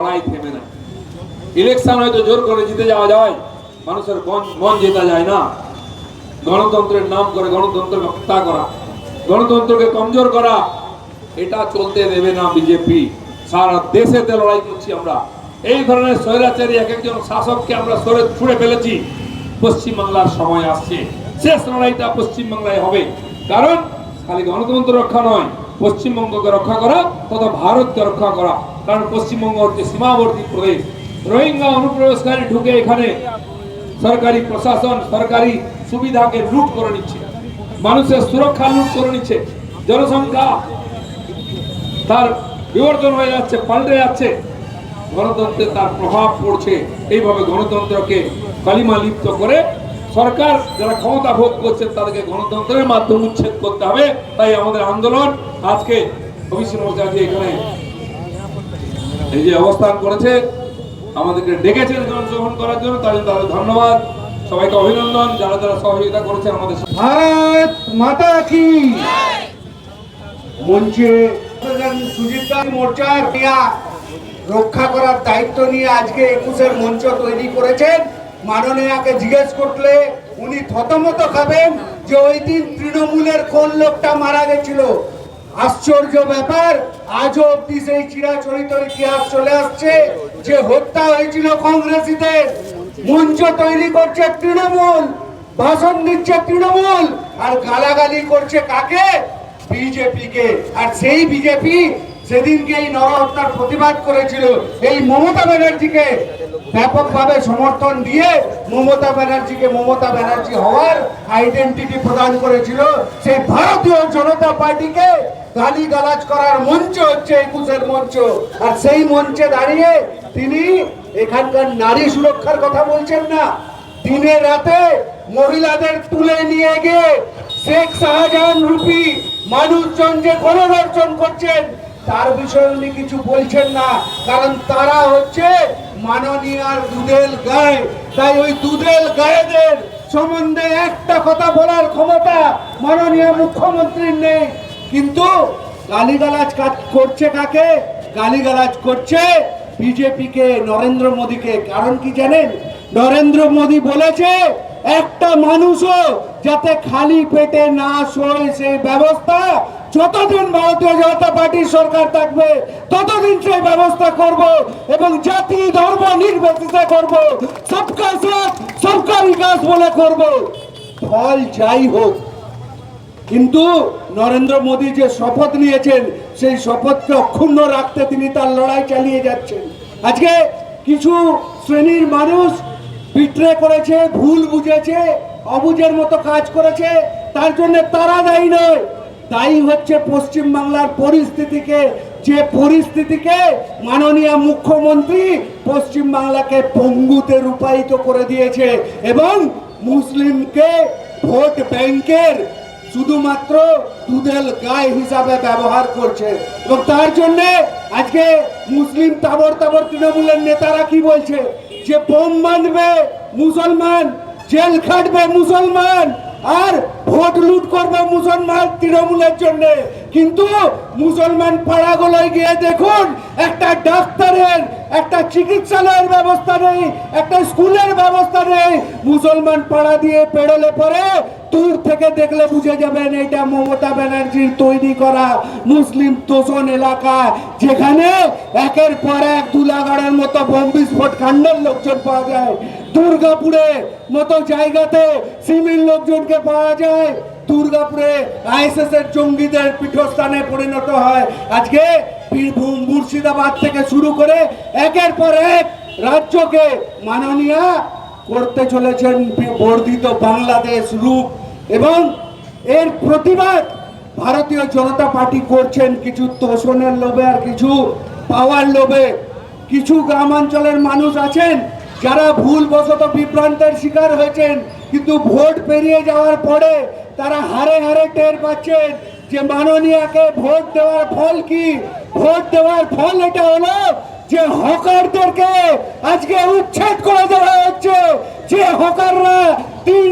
লড়াই থেমে না। ইলেকশন হয়তো জোর করে জিতে যাওয়া যায়, মানুষের মন মন জেতা যায় না। গণতন্ত্রের নাম করে গণতন্ত্রকে হত্যা করা, গণতন্ত্রকে কমজোর করা, এটা চলতে দেবে না বিজেপি সারা দেশেতে লড়াই করছি আমরা। এই ধরনের স্বৈরাচারী এক একজন শাসককে আমরা সরে ফেলেছি। পশ্চিমবাংলার সময় আসছে। শেষ লড়াইটা পশ্চিমবাংলায় হবে। কারণ খালি গণতন্ত্র রক্ষা নয়, পশ্চিমবঙ্গকে রক্ষা করা তথা ভারতকে রক্ষা করা। কারণ পশ্চিমবঙ্গ হচ্ছে সীমাবর্তী প্রদেশ। রোহিঙ্গা অনুপ্রবেশকারী ঢুকে এখানে সরকারি প্রশাসন, সরকারি সুবিধাকে লুট করে নিচ্ছে, মানুষের সুরক্ষা লুট করে নিচ্ছে, জনসংখ্যা তার বিবর্তন হয়ে যাচ্ছে, পাল্টে যাচ্ছে। গণতন্ত্রে তার প্রভাব পড়ছে। এইভাবে গণতন্ত্রকে কালিমা লিপ্ত করে সরকার যারা ক্ষমতা ভোগ করছে তাদেরকে গণতন্ত্রের মাধ্যমে উচ্ছেদ করতে হবে। তাই আমাদের আন্দোলন আজকে অভিষেক মহারাজ এখানে এই যে অবস্থান করেছে আমাদেরকে ডেকেছেন অংশগ্রহণ করার জন্য তার জন্য তাদের ধন্যবাদ। সবাইকে অভিনন্দন যারা যারা সহযোগিতা করেছে আমাদের সাথে। ভারত মাতা কি? মঞ্চে সুজিত মোর্চার রক্ষা করার দায়িত্ব নিয়ে আজকে একুশের মঞ্চ তৈরি করেছেন। মাননীয়াকে জিজ্ঞেস করলে উনি থতমত খাবেন যে ওই দিন তৃণমূলের কোন লোকটা মারা গেছিল। আশ্চর্য ব্যাপার আজও অব্দি সেই চিরাচরিত ইতিহাস চলে আসছে, যে হত্যা হয়েছিল কংগ্রেসীদের, মঞ্চ তৈরি করছে তৃণমূল, ভাষণ দিচ্ছে তৃণমূল, আর গালাগালি করছে কাকে? বিজেপি কে আর সেই বিজেপি সেদিনকে এই নরহত্যার প্রতিবাদ করেছিল, এই মমতা ব্যানার্জিকে ব্যাপকভাবে সমর্থন দিয়ে মমতা ব্যানার্জিকে মমতা ব্যানার্জি হওয়ার আইডেন্টিটি প্রদান করেছিল, সেই ভারতীয় জনতা পার্টিকে গালি গালাজ করার মঞ্চ হচ্ছে একুশের মঞ্চ। আর সেই মঞ্চে দাঁড়িয়ে তিনি এখানকার নারী সুরক্ষার কথা বলছেন না, দিনে রাতে মহিলাদের তুলে নিয়ে গিয়ে শেখ শাহজাহান রূপী মানুষজন যে গণধর্ষণ করছেন তার বিষয়ে উনি কিছু বলছেন না, কারণ তারা হচ্ছে মাননীয়ার দুধেল গায়ে। তাই ওই দুধেল গায়েদের সম্বন্ধে একটা কথা বলার ক্ষমতা মাননীয় মুখ্যমন্ত্রীর নেই। কিন্তু গালিগালাজ কাজ- করছে কাকে? গালিগালাজ করছে বিজেপিকে, নরেন্দ্র মোদীকে। কারণ কি জানেন? নরেন্দ্র মোদী বলেছে, একটা মানুষও যাতে খালি পেটে না শোয় সেই ব্যবস্থা যতদিন ভারতীয় জনতা পার্টির সরকার থাকবে, ততদিন সেই ব্যবস্থা করব এবং জাতি, ধর্ম নির্বিশেষে করব। সবকা সাথ, সবকা বিকাশ বলে করব। ফল যাই হোক, কিন্তু নরেন্দ্র মোদী যে শপথ নিয়েছেন, সেই শপথকে অক্ষুণ্ণ রাখতে তিনি তার লড়াই চালিয়ে যাচ্ছেন। আজকে কিছু শ্রেণির মানুষ বিট্রে করেছে, ভুল বুঝেছে, অবুঝের মতো কাজ করেছে, তার জন্য তারা দায়ী নয়। দায়ী হচ্ছে পশ্চিম বাংলার পরিস্থিতিকে, যে পরিস্থিতিকে মাননীয় মুখ্যমন্ত্রী পশ্চিম বাংলাকে পঙ্গুতে রূপায়িত করে দিয়েছে এবং মুসলিমকে ভোট ব্যাংকের শুধুমাত্র দুধেল গায়ে হিসাবে ব্যবহার করছে। এবং তার জন্যে আজকে মুসলিম তাবর তাবর তৃণমূলের নেতারা কি বলছে? যে বোম বাঁধবে মুসলমান, জেল খাটবে মুসলমান আর ভোট লুট করবে মুসলমান তৃণমূলের জন্য। কিন্তু মুসলমান পাড়াগুলোয় গিয়ে দেখুন, একটা ডাক্তারের, একটা চিকিৎসালয়ের ব্যবস্থা নেই, একটা স্কুলের ব্যবস্থা নেই। মুসলমান পাড়া দিয়ে পেরোলে পরে দূর থেকে দেখলে বুঝে যাবেন এটা মমতা ব্যানার্জির তৈরি করা মুসলিম তোষণ এলাকা, যেখানে একের পর এক দুলাগড়ের মতো বোম বিস্ফোট কাণ্ডের লোকজন পাওয়া যায়। দুর্গাপুরে মতো জায়গাতে সিভিল লোকজনকে পাওয়া যায়। দুর্গাপুরে আইএসএস এর জঙ্গিদের পীঠস্থানে পরিণত হয়। আজকে বীরভূম মুর্শিদাবাদ থেকে শুরু করে একের পর এক রাজ্যকে মাননীয়া করতে চলেছেন বর্ধিত বাংলাদেশ রূপ এবং এর প্রতিবাদ ভারতীয় জনতা পার্টি করছেন কিছু তোষণের লোভে আর কিছু পাওয়ার লোভে। কিছু গ্রামাঞ্চলের মানুষ আছেন যারা ভুলবশত বিভ্রান্তের শিকার হয়েছেন, কিন্তু ভোট পেরিয়ে যাওয়ার পরে তারা হারে হারে টের পাচ্ছেন যে মাননীয়াকে ভোট দেওয়ার ফল কি? ভোট দেওয়ার ফল এটা হলো যে হকারদেরকে আজকে উচ্ছেদ করে দেওয়া হচ্ছে, যে হকাররা তিন